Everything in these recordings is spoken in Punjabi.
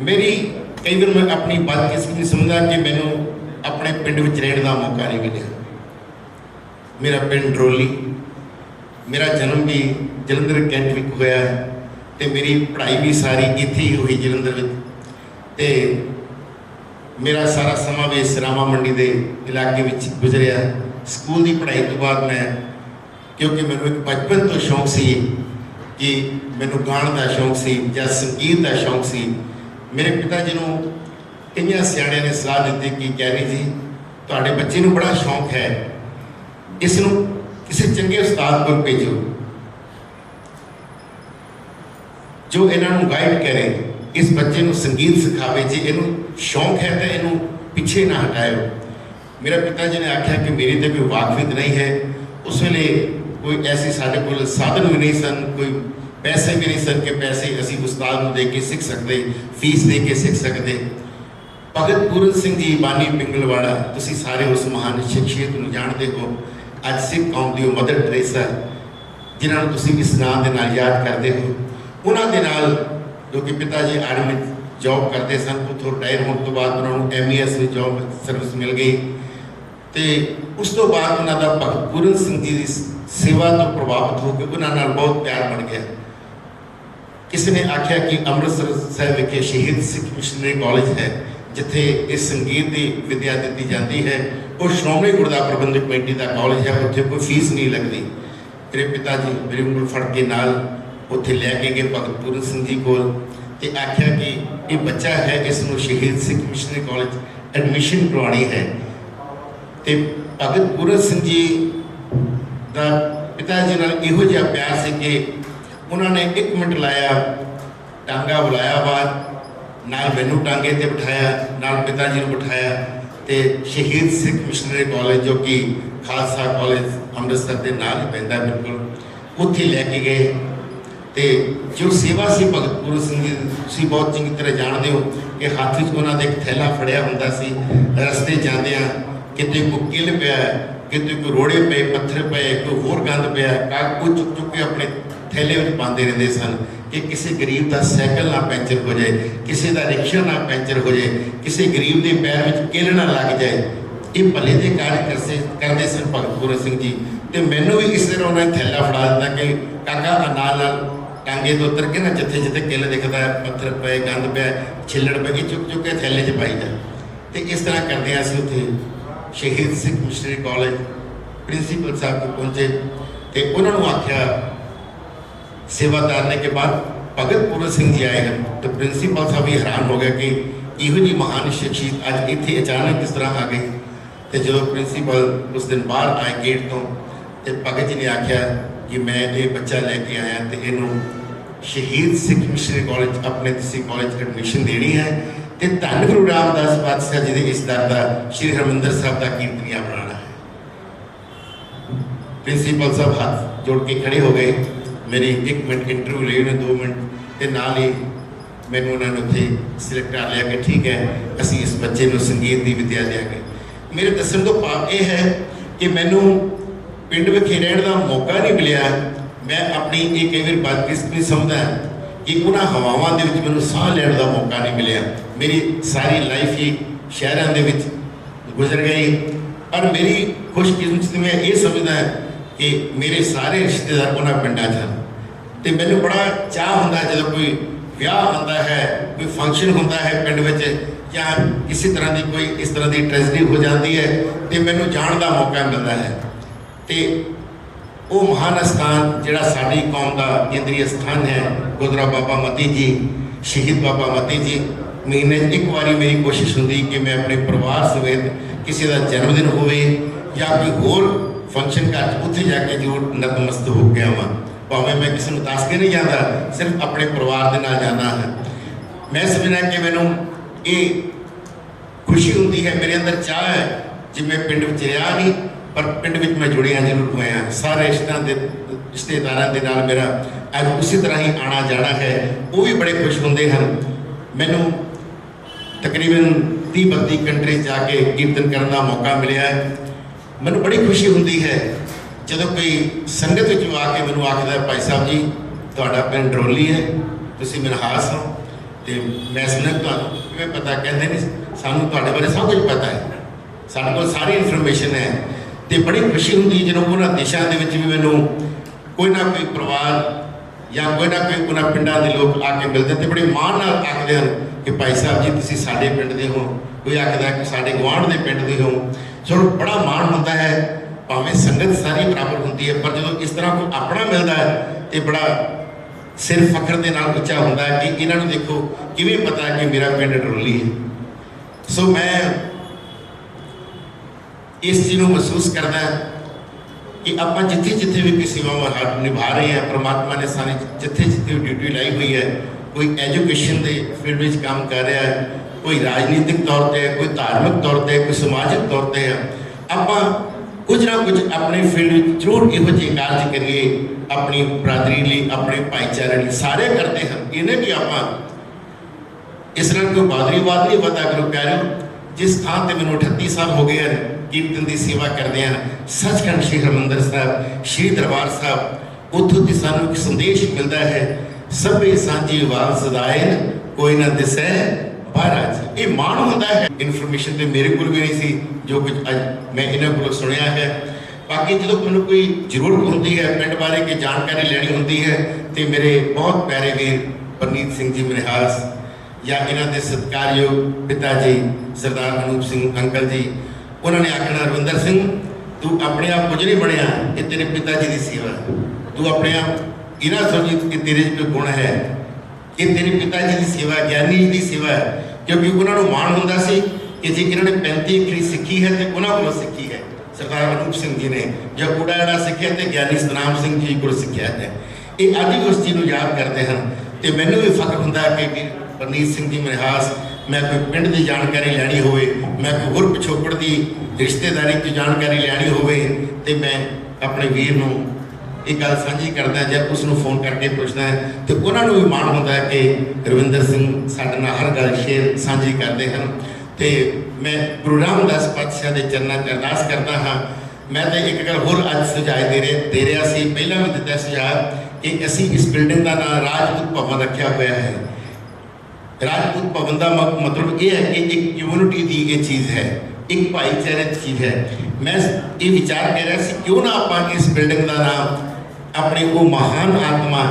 ਮੇਰੀ ਕਈ ਵਾਰ ਮੈਂ ਆਪਣੀ ਬਦਕਿਸਮਤੀ ਸਮਝਦਾ ਕਿ ਮੈਨੂੰ ਆਪਣੇ ਪਿੰਡ ਵਿੱਚ ਰਹਿਣ ਦਾ ਮੌਕਾ ਨਹੀਂ ਮਿਲਿਆ। ਮੇਰਾ ਪਿੰਡ ਡਰੋਲੀ ਮੇਰਾ ਜਨਮ ਵੀ ਜਲੰਧਰ ਕੈਂਟ ਵਿੱਚ ਹੋਇਆ ਹੈ ਤੇ ਮੇਰੀ ਪੜ੍ਹਾਈ ਵੀ ਸਾਰੀ ਇੱਥੇ ਹੀ ਹੋਈ ਜਲੰਧਰ ਵਿੱਚ। ਤੇ ਮੇਰਾ ਸਾਰਾ ਸਮਾਂ ਵੀ ਸਰਾਮਾ ਮੰਡੀ ਦੇ ਇਲਾਕੇ ਵਿੱਚ ਗੁਜ਼ਰਿਆ ਸਕੂਲ ਦੀ ਪੜ੍ਹਾਈ ਤੋਂ ਬਾਅਦ ਮੈਂ, ਕਿਉਂਕਿ ਮੈਨੂੰ ਇੱਕ ਬਚਪਨ ਤੋਂ ਸ਼ੌਂਕ ਸੀ ਕਿ ਮੈਨੂੰ ਗਾਣ ਦਾ ਸ਼ੌਂਕ ਸੀ ਜਾਂ ਸੰਗੀਤ ਦਾ ਸ਼ੌਂਕ ਸੀ ਮੇਰੇ ਪਿਤਾ ਜੀ ਨੂੰ ਕਈਆਂ ਸਿਆਣਿਆਂ ਨੇ ਸਲਾਹ ਦਿੱਤੀ ਕਿ ਕੈਰੀ ਜੀ, ਤੁਹਾਡੇ ਬੱਚੇ ਨੂੰ ਬੜਾ ਸ਼ੌਂਕ ਹੈ। ਇਸ ਨੂੰ ਕਿਸੇ ਚੰਗੇ ਉਸਤਾਦ ਕੋਲ ਭੇਜੋ। ਜੋ ਇਹਨਾਂ ਨੂੰ ਗਾਈਡ ਕਰੇ, ਇਸ ਬੱਚੇ ਨੂੰ ਸੰਗੀਤ ਸਿਖਾਵੇ, ਜੇ ਇਹਨੂੰ ਸ਼ੌਂਕ ਹੈ ਤਾਂ ਇਹਨੂੰ ਪਿੱਛੇ ਨਾ ਹਟਾਇਓ। ਮੇਰਾ ਪਿਤਾ ਜੀ ਨੇ ਆਖਿਆ ਕਿ ਮੇਰੀ ਤੇ ਕੋਈ ਵਾਕਫੀਤ ਨਹੀਂ ਹੈ। ਉਸ ਵੇਲੇ ਕੋਈ ਐਸੀ ਸਾਡੇ ਕੋਲ ਸਾਧਨ ਵੀ ਨਹੀਂ ਸਨ, ਕੋਈ ਪੈਸੇ ਵੀ ਨਹੀਂ ਸਨ ਕਿ ਪੈਸੇ ਅਸੀਂ ਉਸਤਾਦ ਨੂੰ ਦੇ ਕੇ ਸਿੱਖ ਸਕਦੇ, ਫੀਸ ਦੇ ਕੇ ਸਿੱਖ ਸਕਦੇ। ਭਗਤ ਪੂਰਨ ਸਿੰਘ ਜੀ, ਬਾਨੀ ਪਿੰਗਲਵਾੜਾ, ਤੁਸੀਂ ਸਾਰੇ ਉਸ ਮਹਾਨ ਸ਼ਖਸੀਅਤ ਨੂੰ ਜਾਣਦੇ ਹੋ। ਅੱਜ ਸਿੱਖ ਕੌਮ ਦੀ ਉਹ ਮਦਰ ਟਰੇਸਾ, ਜਿਨ੍ਹਾਂ ਨੂੰ ਤੁਸੀਂ ਇਸ ਨਾਂ ਦੇ ਨਾਲ ਯਾਦ ਕਰਦੇ ਹੋ। ਉਹਨਾਂ ਦੇ ਨਾਲ ਜੋ ਕਿ ਪਿਤਾ ਜੀ ਆਰਮੀ ਜੌਬ ਕਰਦੇ ਸਨ, ਉੱਥੋਂ ਰਿਟਾਇਰ ਹੋਣ ਤੋਂ ਬਾਅਦ ਉਹਨਾਂ ਨੂੰ ਐਮਈਐਸ ਵਿੱਚ ਜੌਬ ਸਰਵਿਸ ਮਿਲ ਗਈ। ਤੇ ਉਸ ਤੋਂ ਬਾਅਦ ਉਹਨਾਂ ਦਾ ਭਗਤ ਪੂਰਨ ਸਿੰਘ ਜੀ ਦੀ ਸੇਵਾ ਤੋਂ ਪ੍ਰਭਾਵਿਤ ਹੋ ਕੇ ਉਹਨਾਂ ਨਾਲ ਬਹੁਤ ਪਿਆਰ ਬਣ ਗਿਆ। ਕਿਸੇ ਨੇ ਆਖਿਆ ਕਿ ਅੰਮ੍ਰਿਤਸਰ ਸਾਹਿਬ ਵਿਖੇ ਸ਼ਹੀਦ ਸਿੱਖ ਮਿਸ਼ਨਰੀ ਕਾਲਜ ਹੈ, ਜਿੱਥੇ ਇਸ ਸੰਗੀਤ ਦੀ ਵਿਦਿਆ ਦਿੱਤੀ ਜਾਂਦੀ ਹੈ। ਉਹ ਸ਼੍ਰੋਮਣੀ ਗੁਰਦੁਆਰਾ ਪ੍ਰਬੰਧਕ ਕਮੇਟੀ ਦਾ ਕਾਲਜ ਹੈ, ਉੱਥੇ ਕੋਈ ਫੀਸ ਨਹੀਂ ਲੱਗਦੀ। ਮੇਰੇ ਪਿਤਾ ਜੀ ਮੇਰੇ ਉਂਗਲ ਫੜ ਕੇ ਨਾਲ ਉੱਥੇ ਲੈ ਕੇ ਗਏ ਭਗਤ ਪੂਰਨ ਸਿੰਘ ਜੀ ਕੋਲ ਤੇ ਆਖਿਆ ਕਿ ਇਹ ਬੱਚਾ ਹੈ ਇਸ ਨੂੰ Shaheed Sikh missionary college admission ਕਰਵਾਉਣੀ ਹੈ। ਤੇ ਭਗਤ ਪੂਰਨ ਸਿੰਘ ਜੀ ਦਾ ਪਿਤਾ ਜੀ ਨਾਲ ਇਹੋ ਜਿਹਾ ਪਿਆਰ ਸੀ ਕਿ ਉਹਨਾਂ ਨੇ 1 ਮਿੰਟ ਲਾਇਆ ਟਾਂਗਾ ਬੁਲਾਇਆ ਬਾਅਦ ਨਾਲ ਮੈਨੂੰ ਟਾਂਗੇ ਤੇ ਬਿਠਾਇਆ ਨਾਲ ਪਿਤਾ ਜੀ ਨੂੰ ਬਿਠਾਇਆ ਤੇ ਸ਼ਹੀਦ ਸਿੱਖ ਮਿਸ਼ਨਰੀ ਕਾਲਜ ਜੋ ਕਿ ਖਾਲਸਾ ਕਾਲਜ ਅੰਮ੍ਰਿਤਸਰ ਦੇ ਨਾਲ ਹੀ ਪੈਂਦਾ ਬਿਲਕੁਲ ਉੱਥੇ ਲੈ ਕੇ ਗਏ। ਤੇ ਜੋ ਸੇਵਾ ਸੀ ਭਗਤ ਗੁਰੂ ਸਿੰਘ ਜੀ ਦੀ, ਤੁਸੀਂ ਬਹੁਤ ਚੰਗੀ ਤਰ੍ਹਾਂ ਜਾਣਦੇ ਹੋ ਕਿ ਹੱਥ ਵਿੱਚ ਉਹਨਾਂ ਦੇ ਇੱਕ ਥੈਲਾ ਫੜਿਆ ਹੁੰਦਾ ਸੀ ਰਸਤੇ ਜਾਂਦਿਆਂ ਕਿਤੇ ਕੋਈ ਕਿੱਲ ਪਿਆ ਕਿਤੇ ਕੋਈ ਰੋੜੇ ਪਏ ਪੱਥਰ ਪਏ ਕੋਈ ਹੋਰ ਗੰਦ ਪਿਆ ਕਾਗਜ਼ ਚੁੱਕ ਚੁੱਕ ਕੇ ਆਪਣੇ ਥੈਲੇ ਵਿੱਚ ਪਾਉਂਦੇ ਰਹਿੰਦੇ ਸਨ ਕਿ ਕਿਸੇ ਗਰੀਬ ਦਾ ਸਾਈਕਲ ਨਾ ਪੈਂਚਰ ਹੋ ਜਾਏ, ਕਿਸੇ ਦਾ ਰਿਕਸ਼ਾ ਨਾ ਪੈਂਚਰ ਹੋ ਜਾਏ, ਕਿਸੇ ਗਰੀਬ ਦੇ ਪੈਰ ਵਿੱਚ ਕਿੱਲ ਨਾ ਲੱਗ ਜਾਏ। ਇਹ ਭਲੇ ਦੇ ਕਾਰਜ ਕਰਸੇ, ਕਰਦੇ ਸਨ ਭਗਤ ਪੂਰਨ ਸਿੰਘ ਜੀ। ਤੇ ਮੈਨੂੰ ਵੀ ਇਸ ਤਰ੍ਹਾਂ ਉਹਨਾਂ ਨੇ ਥੈਲਾ ਫੜਾ ਦਿੱਤਾ ਕਿ ਕਾਕਾ ਆ ਨਾਲ ਨਾਲ ਟਾਂਗੇ ਤੋਂ ਉਤਰ ਕੇ ਨਾ ਜਿੱਥੇ ਜਿੱਥੇ ਕਿੱਲ ਦਿਖਦਾ ਪੱਥਰ ਪਏ, ਗੰਦ ਪਿਆ ਛਿੱਲੜ ਪਏ, ਇਹ ਚੁੱਕ ਚੁੱਕ ਕੇ ਥੈਲੇ 'ਚ ਪਾਈ ਜਾ ਤੇ ਇਸ ਤਰ੍ਹਾਂ ਕਰਦੇ ਹਾਂ ਅਸੀਂ ਉੱਥੇ Shaheed Singh missionary college principal ਸਾਹਿਬ ਕੋਲ ਪਹੁੰਚੇ। ਤੇ ਉਹਨਾਂ ਨੂੰ ਆਖਿਆ ਸੇਵਾਦਾਰ ਨੇ ਕੇ ਬਾਅਦ ਭਗਤ ਪੂਰਨ ਸਿੰਘ ਜੀ ਆਏ ਹਨ ਤੇ ਪ੍ਰਿੰਸੀਪਲ ਸਾਹਿਬ ਵੀ ਹੈਰਾਨ ਹੋ ਗਏ ਕਿ ਇਹੋ ਜੀ ਮਹਾਨ ਸ਼ਖਸੀਅਤ ਅੱਜ ਇੱਥੇ ਅਚਾਨਕ ਕਿਸ ਤਰ੍ਹਾਂ ਆ ਗਈ। ਤੇ ਜਦੋਂ ਪ੍ਰਿੰਸੀਪਲ ਉਸ ਦਿਨ ਬਾਹਰ ਆਏ ਗੇਟ ਤੋਂ ਤੇ ਭਗਤ ਜੀ ਨੇ ਆਖਿਆ ਕਿ ਮੈਂ ਇਹ ਬੱਚਾ ਲੈ ਕੇ ਆਇਆ ਤੇ ਇਹਨੂੰ ਸ਼ਹੀਦ ਸਿੱਖ ਮਿਸ਼ਨਰੀ ਕਾਲਜ ਆਪਣੇ ਕਿਸੇ ਕਾਲਜ ਐਡਮਿਸ਼ਨ ਦੇਣੀ ਹੈ ਤੇ ਧੰਨ ਗੁਰੂ ਰਾਮਦਾਸ ਪਾਤਸ਼ਾਹ ਜੀ ਦੇ ਇਸ ਦਰ ਦਾ ਸ਼੍ਰੀ ਹਰਮੰਦਰ ਸਾਹਿਬ ਦਾ ਕੀਰਤਨੀਆ ਬਣਾਉਣਾ ਹੈ। ਪ੍ਰਿੰਸੀਪਲ ਸਾਹਿਬ ਹੱਥ ਜੋੜ ਕੇ ਖੜੇ ਹੋ ਗਏ। ਮੇਰੀ 1 ਮਿੰਟ ਇੰਟਰਵਿਊ ਲਈ ਉਹਨੇ 2 ਮਿੰਟ ਤੇ ਨਾਲ ਹੀ ਮੈਨੂੰ ਉਹਨਾਂ ਨੇ ਉੱਥੇ ਸਿਲੈਕਟ ਕਰ ਲਿਆ ਕਿ ਠੀਕ ਹੈ, ਅਸੀਂ ਇਸ ਬੱਚੇ ਨੂੰ ਸੰਗੀਤ ਦੀ ਵਿਦਿਆ ਦਿਆਂਗੇ। ਮੇਰੇ ਦੱਸਣ ਤੋਂ ਭਾਵ ਇਹ ਹੈ ਕਿ ਮੈਨੂੰ ਪਿੰਡ ਵਿਖੇ ਰਹਿਣ ਦਾ ਮੌਕਾ ਨਹੀਂ ਮਿਲਿਆ। ਮੈਂ ਆਪਣੀ ਇਹ ਕਈ ਵਾਰ ਬਦਕਿਸਮਤੀ ਸਮਝਦਾ ਕਿ ਉਹਨਾਂ ਹਵਾਵਾਂ ਦੇ ਵਿੱਚ ਮੈਨੂੰ ਸਾਹ ਲੈਣ ਦਾ ਮੌਕਾ ਨਹੀਂ ਮਿਲਿਆ। ਮੇਰੀ ਸਾਰੀ ਲਾਈਫ ਹੀ ਸ਼ਹਿਰਾਂ ਦੇ ਵਿੱਚ ਗੁਜ਼ਰ ਗਈ। ਪਰ ਮੇਰੀ ਖੁਸ਼ਕਿਸਮਤੀ ਮੈਂ ਇਹ ਸਮਝਦਾ ਕਿ ਮੇਰੇ ਸਾਰੇ ਰਿਸ਼ਤੇਦਾਰ ਉਹਨਾਂ ਪਿੰਡਾਂ 'ਚ ਹਨ। ਤੇ ਮੈਨੂੰ ਬੜਾ ਚਾਹ ਹੁੰਦਾ ਜਦੋਂ ਕੋਈ ਵਿਆਹ ਹੁੰਦਾ ਹੈ, ਕੋਈ ਫੰਕਸ਼ਨ ਹੁੰਦਾ ਹੈ ਪਿੰਡ ਵਿੱਚ ਜਾਂ ਕਿਸੇ ਤਰ੍ਹਾਂ ਦੀ ਕੋਈ ਇਸ ਤਰ੍ਹਾਂ ਦੀ ਟ੍ਰੈਜਡੀ ਹੋ ਜਾਂਦੀ ਹੈ ਤੇ ਮੈਨੂੰ ਜਾਣ ਦਾ ਮੌਕਾ ਮਿਲਦਾ ਹੈ। ਤੇ ਉਹ ਮਹਾਨ ਸਥਾਨ ਜਿਹੜਾ ਸਾਡੀ ਕੌਮ ਦਾ ਕੇਂਦਰੀ ਸਥਾਨ ਹੈ, ਗੁਰਦੁਆਰਾ ਬਾਬਾ ਮਤੀ ਜੀ, ਸ਼ਹੀਦ ਬਾਬਾ ਮਤੀ ਜੀ, ਮਹੀਨੇ ਇੱਕ ਵਾਰੀ ਮੇਰੀ ਕੋਸ਼ਿਸ਼ ਹੁੰਦੀ ਕਿ ਮੈਂ ਆਪਣੇ ਪਰਿਵਾਰ ਸਮੇਤ ਕਿਸੇ ਦਾ ਜਨਮ ਦਿਨ ਹੋਵੇ ਜਾਂ ਕੋਈ ਹੋਰ ਫੰਕਸ਼ਨ ਘਰ 'ਚ ਉੱਥੇ ਜਾ ਕੇ ਜ਼ਰੂਰ ਨਤਮਸਤ ਹੋ ਕੇ ਆਵਾਂ। ਭਾਵੇਂ ਮੈਂ ਕਿਸੇ ਨੂੰ ਦੱਸ ਕੇ ਨਹੀਂ ਜਾਂਦਾ, ਸਿਰਫ ਆਪਣੇ ਪਰਿਵਾਰ ਦੇ ਨਾਲ ਜਾਂਦਾ ਹਾਂ। ਮੈਂ ਸਮਝਣਾ ਕਿ ਮੈਨੂੰ ਇਹ ਖੁਸ਼ੀ ਹੁੰਦੀ ਹੈ, ਮੇਰੇ ਅੰਦਰ ਚਾਹ ਹੈ ਜਿਵੇਂ ਪਿੰਡ ਵਿੱਚ ਰਿਹਾ ਨਹੀਂ, ਪਰ ਪਿੰਡ ਵਿੱਚ ਮੈਂ ਜੁੜਿਆ ਜ਼ਰੂਰ ਹੋਇਆ ਸਾਰੇ ਰਿਸ਼ਤਿਆਂ ਦੇ, ਰਿਸ਼ਤੇਦਾਰਾਂ ਦੇ ਨਾਲ ਮੇਰਾ ਅੱਜ ਉਸੇ ਤਰ੍ਹਾਂ ਹੀ ਆਣਾ ਜਾਣਾ ਹੈ, ਉਹ ਵੀ ਬੜੇ ਖੁਸ਼ ਹੁੰਦੇ ਹਨ। ਮੈਨੂੰ ਤਕਰੀਬਨ 30 32 ਕੰਟਰੀ ਜਾ ਕੇ ਕੀਰਤਨ ਕਰਨ ਦਾ ਮੌਕਾ ਮਿਲਿਆ ਮੈਨੂੰ ਬੜੀ ਖੁਸ਼ੀ ਹੁੰਦੀ ਹੈ ਜਦੋਂ ਕੋਈ ਸੰਗਤ ਵਿੱਚ ਆ ਕੇ ਮੈਨੂੰ ਆਖਦਾ ਭਾਈ ਸਾਹਿਬ ਜੀ, ਤੁਹਾਡਾ ਪਿੰਡ ਡਰੋਲੀ ਹੈ, ਤੁਸੀਂ ਮਨਹਾਸ ਹੋ ਤੇ ਮੈਂ ਸੁਣਿਆ ਤੁਹਾਨੂੰ ਕਿਵੇਂ ਪਤਾ, ਕਹਿੰਦੇ ਨਹੀਂ, ਸਾਨੂੰ ਤੁਹਾਡੇ ਬਾਰੇ ਸਭ ਕੁਝ ਪਤਾ ਹੈ। ਸਾਡੇ ਕੋਲ ਸਾਰੀ ਇਨਫੋਰਮੇਸ਼ਨ ਹੈ। ਤੇ ਬੜੀ ਖੁਸ਼ੀ ਹੁੰਦੀ ਜਦੋਂ ਉਹਨਾਂ ਦੇਸ਼ਾਂ ਦੇ ਵਿੱਚ ਵੀ ਮੈਨੂੰ ਕੋਈ ਨਾ ਕੋਈ ਪਰਿਵਾਰ ਜਾਂ ਕੋਈ ਨਾ ਕੋਈ ਉਹਨਾਂ ਪਿੰਡਾਂ ਦੇ ਲੋਕ ਆ ਕੇ ਮਿਲਦੇ ਤੇ ਬੜੇ ਮਾਣ ਨਾਲ ਆਖਦੇ ਹਨ ਕਿ ਭਾਈ ਸਾਹਿਬ ਜੀ, ਤੁਸੀਂ ਸਾਡੇ ਪਿੰਡ ਦੇ ਹੋ। ਕੋਈ ਆਖਦਾ ਕਿ ਸਾਡੇ ਗੁਆਂਢ ਦੇ ਪਿੰਡ ਦੇ ਹੋ। ਚਲੋ, ਬੜਾ ਮਾਣ ਹੁੰਦਾ ਹੈ। ਭਾਵੇਂ ਸੰਗਤ ਸਾਰੀ ਬਰਾਬਰ ਹੁੰਦੀ ਹੈ, ਪਰ ਜਦੋਂ ਇਸ ਤਰ੍ਹਾਂ ਕੋਈ ਆਪਣਾ ਮਿਲਦਾ ਹੈ ਤੇ ਬੜਾ ਸਿਰ ਫਖਰ ਦੇ ਨਾਲ ਉੱਚਾ ਹੁੰਦਾ ਹੈ ਕਿ ਇਹਨਾਂ ਨੂੰ ਦੇਖੋ, ਕਿਵੇਂ ਪਤਾ ਕਿ ਮੇਰਾ ਪਿੰਡ ਡਰੋਲੀ ਹੈ। ਸੋ ਮੈਂ ਇਸ ਚੀਜ਼ ਨੂੰ ਮਹਿਸੂਸ ਕਰਦਾ ਕਿ ਆਪਾਂ ਜਿੱਥੇ ਜਿੱਥੇ ਵੀ ਕਿਸੇ ਸੇਵਾਵਾਂ ਹੱਥ ਨਿਭਾ ਰਹੇ ਹਾਂ, ਪ੍ਰਮਾਤਮਾ ਨੇ ਸਾਨੂੰ ਜਿੱਥੇ ਜਿੱਥੇ ਵੀ ਡਿਊਟੀ ਲਾਈ ਹੋਈ ਹੈ, ਕੋਈ ਐਜੂਕੇਸ਼ਨ ਦੇ ਫੀਲਡ ਵਿੱਚ ਕੰਮ ਕਰ ਰਿਹਾ ਹੈ, ਕੋਈ ਰਾਜਨੀਤਿਕ ਤੌਰ ਤੇ, ਕੋਈ ਧਾਰਮਿਕ ਤੌਰ ਤੇ, ਕੋਈ ਸਮਾਜਿਕ ਤੌਰ ਤੇ ਹੈ, ਆਪਾਂ ਕੁਝ ਨਾ ਕੁਝ ਆਪਣੇ ਫੀਲਡ ਵਿੱਚ ਜ਼ਰੂਰ ਇਹੋ ਜਿਹੇ ਕਾਰਜ ਕਰੀਏ, ਆਪਣੀ ਬਰਾਦਰੀ ਲਈ, ਆਪਣੇ ਭਾਈਚਾਰੇ ਲਈ, ਸਾਰੇ ਕਰਦੇ ਹਨ। ਇਹ ਨਹੀਂ ਕਿ ਆਪਾਂ ਇਸ ਨਾਲ ਕੋਈ ਬਾਦਰੀਵਾਦ ਨਹੀਂ ਵਧਾ ਕਰੋ, ਪਿਆਰਿਓ। ਜਿਸ ਥਾਂ ਤੇ ਮੈਨੂੰ 38 ਸਾਲ ਹੋ ਗਏ ਹਨ, ਕੀਰਤਨ ਦੀ ਸੇਵਾ ਕਰਦੇ ਹਾਂ, ਸੱਚਖੰਡ ਸ਼੍ਰੀ ਹਰਿਮੰਦਰ ਸਾਹਿਬ, ਸ਼੍ਰੀ ਦਰਬਾਰ ਸਾਹਿਬ, ਉੱਥੋਂ ਦੀ ਸਾਨੂੰ ਇੱਕ ਸੰਦੇਸ਼ ਮਿਲਦਾ ਹੈ, ਸਭੇ ਸਾਂਝੀ ਵਾਲ ਸਦਾਇਨ ਕੋਈ ਨਾ ਦਿਸੈ ਮਹਾਰਾਜ ਇਹ ਮਾਣ ਹੁੰਦਾ ਹੈ। ਇਨਫੋਰਮੇਸ਼ਨ ਤੇ ਮੇਰੇ ਕੋਲ ਵੀ ਨਹੀਂ ਸੀ, ਜੋ ਕੁਝ ਅੱਜ ਮੈਂ ਇਹਨਾਂ ਕੋਲੋਂ ਸੁਣਿਆ ਹੈ। ਬਾਕੀ ਜਦੋਂ ਮੈਨੂੰ ਕੋਈ ਜ਼ਰੂਰਤ ਹੁੰਦੀ ਹੈ, ਪਿੰਡ ਬਾਰੇ ਕੋਈ ਜਾਣਕਾਰੀ ਲੈਣੀ ਹੁੰਦੀ ਹੈ, ਤੇ ਮੇਰੇ ਬਹੁਤ ਪਿਆਰੇ ਵੀਰ ਪਰਨੀਤ ਸਿੰਘ ਜੀ ਮਨਹਾਸ ਜਾਂ ਇਹਨਾਂ ਦੇ ਸਤਿਕਾਰਯੋਗ ਪਿਤਾ ਜੀ, ਸਰਦਾਰ ਅਨੂਪ ਸਿੰਘ ਅੰਕਲ ਜੀ, ਉਹਨਾਂ ਨੇ ਆਖਣਾ, ਰਵਿੰਦਰ ਸਿੰਘ, ਤੂੰ ਆਪਣੇ ਆਪ ਕੁਝ ਨਹੀਂ ਬਣਿਆ। ਇਹ ਤੇਰੇ ਪਿਤਾ ਜੀ ਦੀ ਸੇਵਾ ਤੂੰ ਆਪਣੇ ਆਪ, ਇਹਨਾਂ ਸਮਝੀ ਕਿ ਤੇਰੇ 'ਚ ਕੋਈ ਗੁਣ ਹੈ। ਇਹ ਤੇਰੇ ਪਿਤਾ ਜੀ ਦੀ ਸੇਵਾ, ਗਿਆਨੀ ਜੀ ਦੀ ਸੇਵਾ ਹੈ। ਕਿਉਂਕਿ ਉਹਨਾਂ ਨੂੰ ਮਾਣ ਹੁੰਦਾ ਸੀ ਕਿ ਜੇ ਇਹਨਾਂ ਨੇ 35 ਅੱਖਰੀ ਸਿੱਖੀ ਹੈ ਤੇ ਉਹਨਾਂ ਕੋਲੋਂ ਸਿੱਖੀ ਹੈ। ਸਰਦਾਰ ਅਨੂਪ ਸਿੰਘ ਜੀ ਨੇ ਜਾਂ ਕੂੜਾ ਜਿਹੜਾ ਸਿੱਖਿਆ ਤੇ ਗਿਆਨੀ ਸਤਨਾਮ ਸਿੰਘ ਜੀ ਕੋਲ ਸਿੱਖਿਆ ਹੈ। ਇਹ ਅੱਜ ਵੀ ਉਸ ਚੀਜ਼ ਨੂੰ ਯਾਦ ਕਰਦੇ ਹਨ ਤੇ ਮੈਨੂੰ ਵੀ ਫਖਰ ਹੁੰਦਾ ਹੈ ਕਿ ਵੀਰ ਪਰਨੀਤ ਸਿੰਘ ਜੀ ਮਨਹਾਸ ਮੈਂ ਕੋਈ ਪਿੰਡ ਦੀ ਜਾਣਕਾਰੀ ਲੈਣੀ ਹੋਵੇ, ਮੈਂ ਕੋਈ ਹੋਰ ਪਿਛੋਕੜ ਦੀ ਰਿਸ਼ਤੇਦਾਰੀ ਦੀ ਜਾਣਕਾਰੀ ਲੈਣੀ ਹੋਵੇ ਤੇ ਮੈਂ ਆਪਣੇ ਵੀਰ ਨੂੰ ਇਹ ਗੱਲ ਸਾਂਝੀ ਕਰਦਾ ਜਾਂ ਉਸ ਨੂੰ ਫੋਨ ਕਰਕੇ ਪੁੱਛਦਾ ਹੈ ਤੇ ਉਹਨਾਂ ਨੂੰ ਵੀ ਮਾਣ ਹੁੰਦਾ ਹੈ ਕਿ ਰਵਿੰਦਰ ਸਿੰਘ ਸਾਡੇ ਨਾਲ ਹਰ ਗੱਲ ਸ਼ੇਅਰ ਸਾਂਝੀ ਕਰਦੇ ਹਨ। ਤੇ ਮੈਂ ਗੁਰੂ ਰਾਮਦਾਸ ਪਾਤਸ਼ਾਹ ਦੇ ਚਰਨਾਂ 'ਚ ਅਰਦਾਸ ਕਰਦਾ ਹਾਂ। ਮੈਂ ਤਾਂ ਇੱਕ ਗੱਲ ਹੋਰ ਅੱਜ ਸੁਝਾਅ ਦੇ ਰਿਹਾ ਦੇ ਰਿਹਾ ਸੀ, ਪਹਿਲਾਂ ਵੀ ਦਿੱਤਾ ਸੁਝਾਅ ਕਿ ਅਸੀਂ ਇਸ ਬਿਲਡਿੰਗ ਦਾ ਨਾਮ ਰਾਜਪੂਤ ਭਵਨ ਰੱਖਿਆ ਹੋਇਆ ਹੈ। ਰਾਜਪੂਤ ਭਵਨ ਦਾ ਮ- ਮਤਲਬ ਇਹ ਹੈ ਕਿ ਇੱਕ ਯੂਨਿਟੀ ਦੀ ਇਹ ਚੀਜ਼ ਹੈ, ਇੱਕ ਭਾਈਚਾਰੇ ਦੀ ਚੀਜ਼ ਹੈ। ਮੈਂ ਇਹ ਵਿਚਾਰ ਕਰ ਰਿਹਾ ਸੀ, ਕਿਉਂ ਨਾ ਆਪਾਂ ਇਸ ਬਿਲਡਿੰਗ ਦਾ ਨਾਮ ਆਪਣੇ ਉਹ ਮਹਾਨ ਆਤਮਾ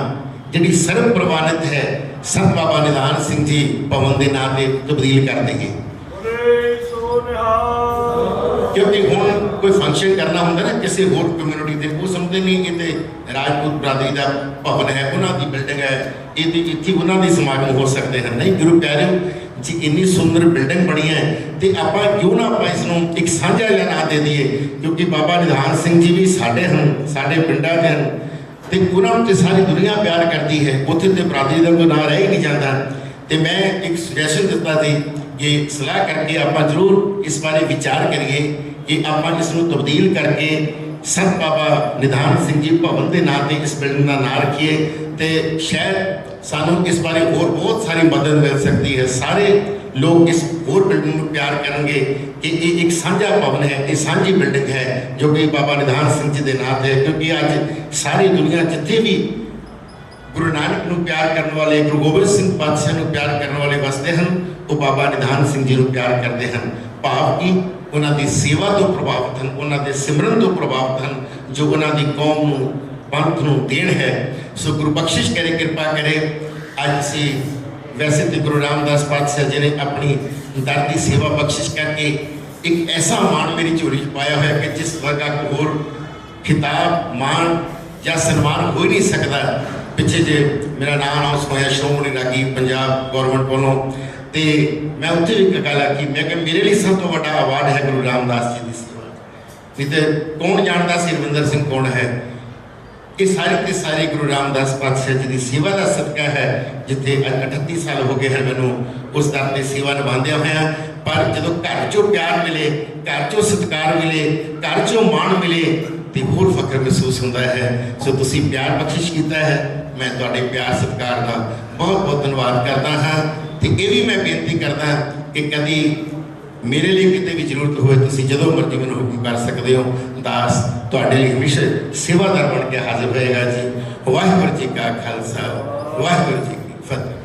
ਜਿਹੜੀ ਸਰਬ ਪ੍ਰਵਾਨਿਤ ਹੈ, ਸੰਤ ਬਾਬਾ ਨਿਧਾਨ ਸਿੰਘ ਜੀ ਭਵਨ ਦੇ ਨਾਂ ਤੇ ਤਬਦੀਲ ਕਰ ਦਈਏ। ਕਿਉਂਕਿ ਹੁਣ ਕੋਈ ਫੰਕਸ਼ਨ ਕਰਨਾ ਹੁੰਦਾ ਨਾ, ਕਿਸੇ ਹੋਰ ਕਮਿਊਨਿਟੀ ਦੇ ਉਹ ਸਮਝਦੇ ਨਹੀਂ ਕਿ ਤੇ ਰਾਜਪੂਤ ਬਰਾਦਰੀ ਦਾ ਭਵਨ ਹੈ, ਉਹਨਾਂ ਦੀ ਬਿਲਡਿੰਗ ਹੈ ਇਹਦੀ ਇੱਥੇ ਉਹਨਾਂ ਦੀ ਸਮਾਗਮ ਹੋ ਸਕਦੇ ਹਨ। ਨਹੀਂ, ਗੁਰੂ ਪਿਆਰਿਓ ਜੀ ਇੰਨੀ ਸੁੰਦਰ ਬਿਲਡਿੰਗ ਬਣੀ ਹੈ ਤੇ ਆਪਾਂ ਕਿਉਂ ਨਾ ਆਪਾਂ ਇਸ ਨੂੰ ਇੱਕ ਸਾਂਝਾ ਜਿਹਾ ਨਾਂ ਦੇ ਦਈਏ, ਕਿਉਂਕਿ ਬਾਬਾ ਨਿਧਾਨ ਸਿੰਘ ਜੀ ਵੀ ਸਾਡੇ ਹਨ, ਸਾਡੇ ਪਿੰਡਾਂ ਦੇ ਹਨ। ਤੇ ਉਹਨਾਂ ਨੂੰ ਤੇ ਸਾਰੀ ਦੁਨੀਆ ਪਿਆਰ ਕਰਦੀ ਹੈ। ਉੱਥੇ ਤੇ ਬਰਾਦਰੀ ਦਾ ਕੋਈ ਨਾਂ ਰਹਿ ਹੀ ਨਹੀਂ ਜਾਂਦਾ। ਤੇ ਮੈਂ ਇੱਕ ਸੁਜੈਸ਼ਨ ਦਿੱਤਾ ਸੀ ਕਿ ਸਲਾਹ ਕਰਕੇ ਆਪਾਂ ਜ਼ਰੂਰ ਇਸ ਬਾਰੇ ਵਿਚਾਰ ਕਰੀਏ ਕਿ ਆਪਾਂ ਇਸ ਨੂੰ ਤਬਦੀਲ ਕਰਕੇ ਸੰਤ ਬਾਬਾ ਨਿਧਾਨ ਸਿੰਘ ਜੀ ਭਵਨ ਦੇ ਨਾਂ ਤੇ ਇਸ ਬਿਲਡਿੰਗ ਦਾ ਨਾਂ ਰੱਖੀਏ ਤੇ ਸ਼ਾਇਦ ਸਾਨੂੰ ਇਸ ਬਾਰੇ ਹੋਰ ਬਹੁਤ ਸਾਰੀ ਮਦਦ ਮਿਲ ਸਕਦੀ ਹੈ। ਸਾਰੇ ਲੋਕ ਇਸ ਹੋਰ ਬਿਲਡਿੰਗ ਨੂੰ ਪਿਆਰ ਕਰਨਗੇ ਕਿ ਇਹ ਇੱਕ ਸਾਂਝਾ ਭਵਨ ਹੈ, ਇਹ ਸਾਂਝੀ ਬਿਲਡਿੰਗ ਹੈ ਜੋ ਕਿ ਬਾਬਾ ਨਿਧਾਨ ਸਿੰਘ ਜੀ ਦੇ ਨਾਂ ਤੇ ਹੈ, ਕਿਉਂਕਿ ਅੱਜ ਸਾਰੀ ਦੁਨੀਆ ਜਿੱਥੇ ਵੀ ਗੁਰੂ ਨਾਨਕ ਨੂੰ ਪਿਆਰ ਕਰਨ ਵਾਲੇ, ਗੁਰੂ ਗੋਬਿੰਦ ਸਿੰਘ ਪਾਤਸ਼ਾਹ ਨੂੰ ਪਿਆਰ ਕਰਨ ਵਾਲੇ ਵਸਦੇ ਹਨ, ਉਹ ਬਾਬਾ ਨਿਧਾਨ ਸਿੰਘ ਜੀ ਨੂੰ ਪਿਆਰ ਕਰਦੇ ਹਨ। ਭਾਵ ਕਿ ਉਹਨਾਂ ਦੀ ਸੇਵਾ ਤੋਂ ਪ੍ਰਭਾਵਿਤ ਹਨ, ਉਹਨਾਂ ਦੇ ਸਿਮਰਨ ਤੋਂ ਪ੍ਰਭਾਵਿਤ ਹਨ, ਜੋ ਉਹਨਾਂ ਦੀ ਕੌਮ ਨੂੰ, ਪੰਥ ਨੂੰ ਦੇਣ ਹੈ। ਸੋ ਗੁਰੂ ਬਖਸ਼ਿਸ਼ ਕਰੇ, ਕਿਰਪਾ ਕਰੇ, ਅੱਜ ਅਸੀਂ ਵੈਸੇ ਤੇ ਗੁਰੂ ਰਾਮਦਾਸ ਪਾਤਸ਼ਾਹ ਜੀ ਨੇ ਆਪਣੀ ਦਰ ਦੀ ਸੇਵਾ ਬਖਸ਼ਿਸ਼ ਕਰਕੇ ਇੱਕ ਐਸਾ ਮਾਣ ਮੇਰੀ ਝੋਲੀ 'ਚ ਪਾਇਆ ਹੋਇਆ ਕਿ ਜਿਸ ਵਰਗਾ ਹੋਰ ਖਿਤਾਬ, ਮਾਣ ਜਾਂ ਸਨਮਾਨ ਹੋ ਹੀ ਨਹੀਂ ਸਕਦਾ। ਪਿੱਛੇ ਜੇ ਮੇਰਾ ਨਾਮ ਅਨਾਉਂਸ ਹੋਇਆ ਸ਼੍ਰੋਮਣੀ ਰਾਗੀ ਪੰਜਾਬ ਗਵਰਨਮੈਂਟ ਵੱਲੋਂ। ਤੇ ਮੈਂ ਉੱਥੇ ਇੱਕ ਗੱਲ ਆਖੀ, ਮੈਂ ਕਿ ਮੇਰੇ ਲਈ ਸਭ ਤੋਂ ਵੱਡਾ ਅਵਾਰਡ ਹੈ ਗੁਰੂ ਰਾਮਦਾਸ ਜੀ ਦੀ ਸੇਵਾ। ਨਹੀਂ ਤੇ ਕੌਣ ਜਾਣਦਾ ਸੀ ਰਵਿੰਦਰ ਸਿੰਘ ਕੌਣ ਹੈ? ਇਹ ਸਾਰੇ ਤੇ ਸਾਰੇ ਗੁਰੂ ਰਾਮਦਾਸ ਪਾਤਸ਼ਾਹ ਜੀ ਦੀ ਸੇਵਾ ਦਾ ਸਦਕਾ ਹੈ, ਜਿੱਥੇ ਅੱਜ 38 ਸਾਲ ਹੋ ਗਏ ਹਨ ਮੈਨੂੰ ਉਸ ਦਰ ਤੇ ਸੇਵਾ ਨਿਭਾਉਂਦਿਆਂ ਹੋਇਆਂ। ਪਰ ਜਦੋਂ ਘਰ ਚੋਂ ਪਿਆਰ ਮਿਲੇ, ਘਰ ਚੋਂ ਸਤਿਕਾਰ ਮਿਲੇ, ਘਰ ਚੋਂ ਮਾਣ ਮਿਲੇ, ਤੇ ਹੋਰ ਫਖਰ ਮਹਿਸੂਸ ਹੁੰਦਾ ਹੈ। ਸੋ ਤੁਸੀਂ ਪਿਆਰ ਬਖਸ਼ਿਸ਼ ਕੀਤਾ ਹੈ, ਮੈਂ ਤੁਹਾਡੇ ਪਿਆਰ ਸਤਿਕਾਰ ਦਾ ਬਹੁਤ ਬਹੁਤ ਧੰਨਵਾਦ ਕਰਦਾ ਹਾਂ। ਤੇ ਇਹ ਵੀ ਮੈਂ ਬੇਨਤੀ ਕਰਦਾ ਕਿ ਕਦੀ ਮੇਰੇ ਲਈ ਕਿਤੇ ਵੀ ਜ਼ਰੂਰਤ ਹੋਵੇ, ਤੁਸੀਂ ਜਦੋਂ ਮਰਜ਼ੀ ਮੈਨੂੰ ਹੁਕਮ ਕਰ ਸਕਦੇ ਹੋ। ਦਾਸ, ਤੁਹਾਡੇ ਲਈ ਹਮੇਸ਼ਾ ਸੇਵਾਦਾਰ ਬਣ ਕੇ ਹਾਜ਼ਰ ਹੋਏਗਾ ਜੀ। ਵਾਹਿਗੁਰੂ ਜੀ ਕਾ ਖਾਲਸਾ, ਵਾਹਿਗੁਰੂ ਜੀ ਕੀ ਫਤਿਹ।